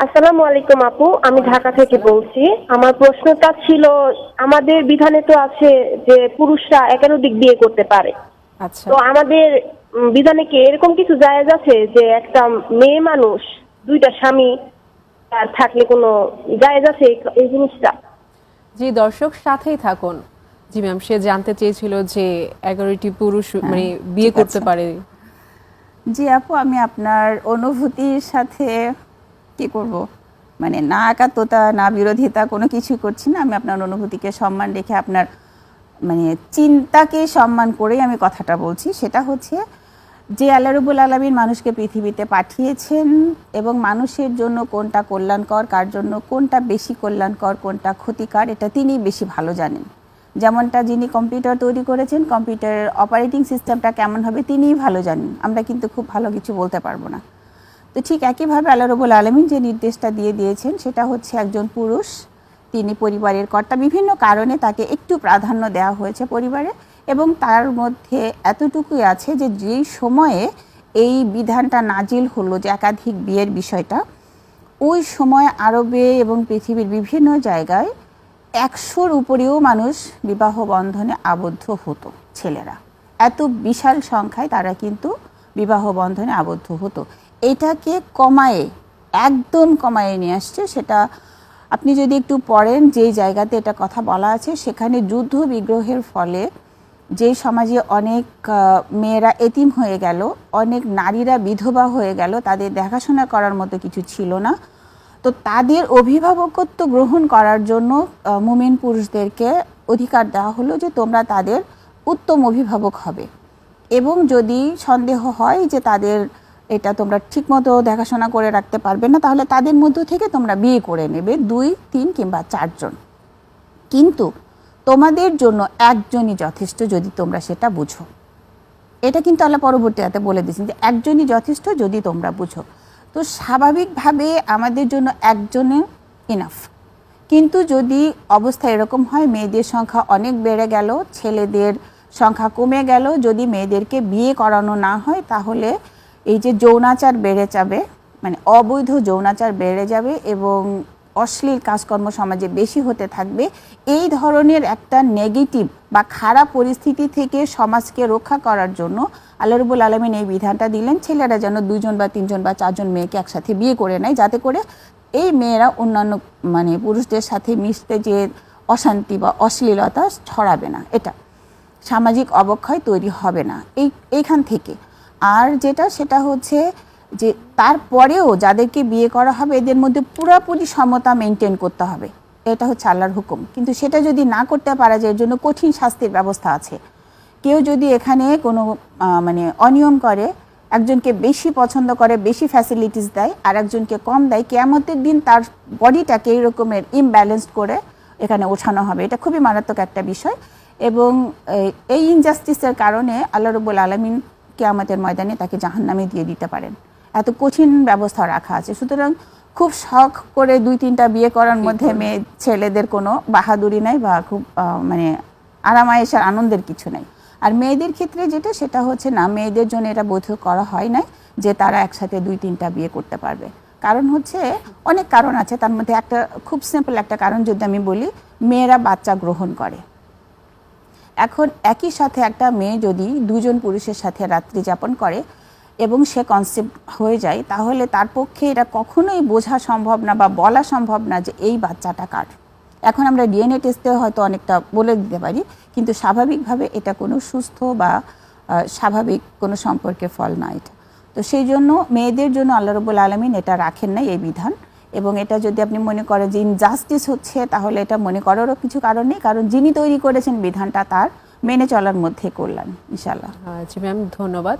আসসালামু আলাইকুম আপু আমি ঢাকা থেকে বলছি। আমার প্রশ্নটা ছিল আমাদের বিধানে তো আছে যে পুরুষরা একাধিক বিয়ে করতে পারে। আচ্ছা। তো আমাদের বিধানে কি এরকম কিছু জায়েজ আছে যে একটা মেয়ে মানুষ দুইটা স্বামী আর থাকলে কোনো জায়েজ আছে এই- এই জিনিসটা? জি দর্শক সাথেই থাকুন। জি ম্যাম সে জানতে চেয়েছিল যে এগারোটি পুরুষ মানে বিয়ে করতে পারে। জি আপু আমি আপনার অনুভূতির সাথে কি করব। মানে না একাত্মতা, না বিরোধিতা কোনো কিছু করছি না। আমি আপনার অনুভূতিকে সম্মান রেখে আপনার মানে চিন্তাকে সম্মান করেই আমি কথাটা বলছি। সেটা হচ্ছে যে আল্লাহ রবুল আলমিন মানুষকে পৃথিবীতে পাঠিয়েছেন এবং মানুষের জন্য কোনটা কল্যাণকর, কার জন্য কোনটা বেশি কল্যাণকর, কোনটা ক্ষতিকর, এটা তিনি বেশি ভালো জানেন। যেমনটা যিনি কম্পিউটার তৈরি করেছেন, কম্পিউটারের অপারেটিং সিস্টেমটা কেমন হবে তিনিই ভালো জানেন। আমরা কিন্তু খুব ভালো কিছু বলতে পারব না। তো ঠিক একইভাবে আল্লাহ রবুল আলমিন যে নির্দেশটা দিয়ে দিয়েছেন, সেটা হচ্ছে একজন পুরুষ, তিনি পরিবারের কর্তা, বিভিন্ন কারণে তাকে একটু প্রাধান্য দেওয়া হয়েছে পরিবারে এবং তার মধ্যে এতটুকুই আছে যে যেই সময়ে এই বিধানটা নাজিল হলো যে একাধিক বিয়ের বিষয়টা, ওই সময় আরবে এবং পৃথিবীর বিভিন্ন জায়গায় একশোর উপরেও মানুষ বিবাহ বন্ধনে আবদ্ধ হতো ছেলেরা। এত বিশাল সংখ্যায় তারা কিন্তু বিবাহ বন্ধনে আবদ্ধ হতো। এটাকে কমায়ে, একদম কমায়ে নিয়ে আসছে। সেটা আপনি যদি একটু পড়েন, যেই জায়গাতে এটা কথা বলা আছে, সেখানে যুদ্ধ বিগ্রহের ফলে যে সমাজে অনেক মেয়েরা এতিম হয়ে গেল, অনেক নারীরা বিধবা হয়ে গেল, তাদের দেখাশোনা করার মতো কিছু ছিল না। তো তাদের অভিভাবকত্ব গ্রহণ করার জন্য মুমিন পুরুষদেরকে অধিকার দেওয়া হলো যে তোমরা তাদের উত্তম অভিভাবক হবে। এবং যদি সন্দেহ হয় যে তাদের এটা তোমরা ঠিকমতো দেখাশোনা করে রাখতে পারবে না, তাহলে তাদের মধ্য থেকে তোমরা বিয়ে করে নেবে দুই, তিন কিংবা চারজন। কিন্তু তোমাদের জন্য একজনই যথেষ্ট যদি তোমরা সেটা বুঝো। এটা কিন্তু আল্লাহ পরবর্তী হাতে বলে দিয়েছেন যে একজনই যথেষ্ট যদি তোমরা বুঝো। তো স্বাভাবিকভাবে আমাদের জন্য একজনে ইনাফ কিন্তু যদি অবস্থা এরকম হয়, মেয়েদের সংখ্যা অনেক বেড়ে গেল, ছেলেদের সংখ্যা কমে গেল, যদি মেয়েদেরকে বিয়ে করানো না হয়, তাহলে এই যে যৌনাচার বেড়ে যাবে মানে অবৈধ যৌনাচার বেড়ে যাবে এবং অশ্লীল কাজকর্ম সমাজে বেশি হতে থাকবে, এই ধরনের একটা নেগেটিভ বা খারাপ পরিস্থিতি থেকে সমাজকে রক্ষা করার জন্য আল্লাহ রবুল আলমিন এই বিধানটা দিলেন, ছেলেরা যেন দুজন বা তিনজন বা চারজন মেয়েকে একসাথে বিয়ে করে নেয় যাতে করে এই মেয়েরা অন্যান্য মানে পুরুষদের সাথে মিশতে যে অশান্তি বা অশ্লীলতা ছড়াবে না, এটা সামাজিক অবক্ষয় তৈরি হবে না। এই, এইখান থেকে আর যেটা সেটা হচ্ছে যে তারপরেও যাদেরকে বিয়ে করা হবে, এদের মধ্যে পুরোপুরি সমতা মেনটেন করতে হবে। এটা হচ্ছে আল্লাহর হুকুম। কিন্তু সেটা যদি না করতে পারা যায়, এর জন্য কঠিন শাস্তির ব্যবস্থা আছে। কেউ যদি এখানে কোনো মানে অনিয়ম করে, একজনকে বেশি পছন্দ করে, বেশি ফ্যাসিলিটিস দেয়, আর একজনকে কম দেয়, কেয়ামতের দিন তার বডিটাকে এই রকমের ইমব্যালেন্সড করে এখানে ওঠানো হবে। এটা খুবই মারাত্মক একটা বিষয়। এবং এই- ইনজাস্টিসের কারণে আল্লাহ রবুল আলমিন কেয়ামতের ময়দানে তাকে জাহান্নামে দিয়ে দিতে পারেন। এত কঠিন ব্যবস্থা রাখা আছে। সুতরাং খুব শখ করে দুই তিনটা বিয়ে করার মধ্যে মেয়ে ছেলেদের কোনো বাহাদুরি নাই বা খুব মানে আরামায়েশের আনন্দের কিছু নাই। আর মেয়েদের ক্ষেত্রে যেটা সেটা হচ্ছে না মেয়েদের জন্য এটা বোধ করা হয় নাই যে তারা একসাথে দুই তিনটা বিয়ে করতে পারবে। কারণ হচ্ছে অনেক কারণ আছে। তার মধ্যে একটা খুব সিম্পল একটা কারণ যদি আমি বলি মেয়েরা বাচ্চা গ্রহণ করে। এখন একই সাথে একটা মেয়ে যদি দুজন পুরুষের সাথে রাত্রি যাপন করে এবং সে কনসেপ্ট হয়ে যায়, তাহলে তার পক্ষে এটা কখনোই বোঝা সম্ভব না বা বলা সম্ভব না যে এই বাচ্চাটা কার। এখন আমরা ডিএনএ টেস্টে হয়তো অনেকটা বলে দিতে পারি, কিন্তু স্বাভাবিকভাবে এটা কোনো সুস্থ বা স্বাভাবিক কোনো সম্পর্কের ফল না এটা। তো সেই জন্য মেয়েদের জন্য আল্লাহ রবুল আলমিন এটা রাখেন নাই এই বিধান। এবং এটা যদি আপনি মনে করেন যে ইনজাস্টিস হচ্ছে, তাহলে এটা মনে করারও কিছু কারণ নেই। কারণ যিনি তৈরি করেছেন বিধানটা তার মেনে চলার মধ্যে করলাম ইনশাল্লাহ আচ্ছা ম্যাম ধন্যবাদ।